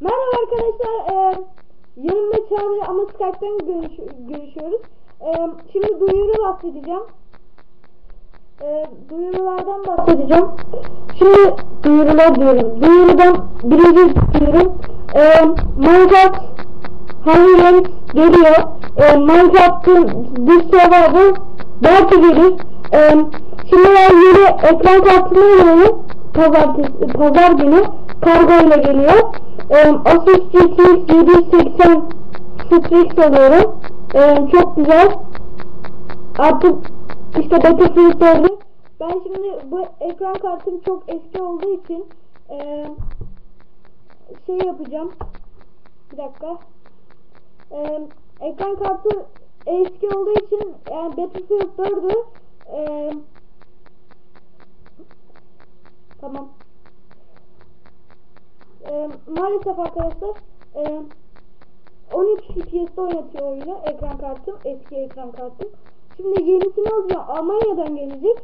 Merhaba arkadaşlar. Ee, yanımda Çağrı ama Skype'den görüş görüşüyoruz. Ee, şimdi duyuru bahsedeceğim. Ee, duyurulardan bahsedeceğim. Şimdi duyurular diyorum. Duyurudan birinci duyurum. Ee, Minecraft Hunger geliyor. Ee, Minecraft'ın bir server belki gelir. Ee, şimdi ben yeni ekran kartını alıyorum. Pazartesi, pazar günü kargo ile geliyor. Asus GTX 780 Strix alıyorum. Ee, çok güzel. Artık işte Battlefield oldu. Ben şimdi bu ekran kartım çok eski olduğu için ee, şey yapacağım. Bir dakika. Ee, ekran kartı eski olduğu için yani Battlefield 4'ü ee, tamam. Ee, maalesef arkadaşlar ee, 13 FPS'de oynatıyor oyunu ekran kartım eski ekran kartım. Şimdi yenisini alacağım. Almanya'dan gelecek.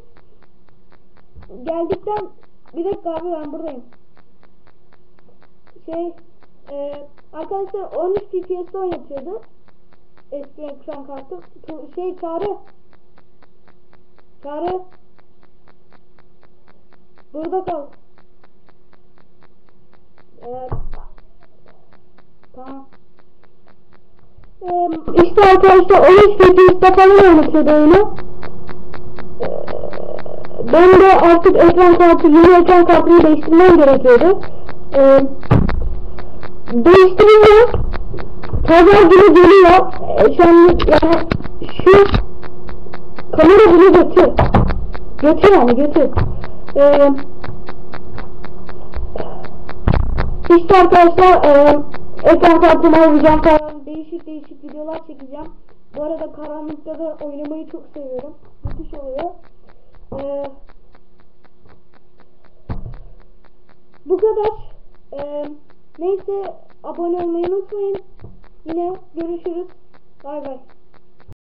Geldikten bir dakika abi ben buradayım. Şey e, arkadaşlar 13 FPS'de oynatıyordu. Eski ekran kartım. Şey çağrı. Çağrı. Burada kal. Ee, işte arkadaşlar 13 FPS'de falan oynatıyordu oyunu. Ee, ben de artık ekran kartı, yeni ekran kartını değiştirmem gerekiyordu. Ee, değiştirince pazar günü geliyor. Ee, şu an yani şu kamera bunu götür. Götür yani götür. Ee, işte arkadaşlar e, ekran kartımı alacağım değişik değişik videolar çekeceğim. Bu arada karanlıkta da oynamayı çok seviyorum. Müthiş oluyor. Ee, bu kadar. Ee, neyse abone olmayı unutmayın. Yine görüşürüz. Bay bay.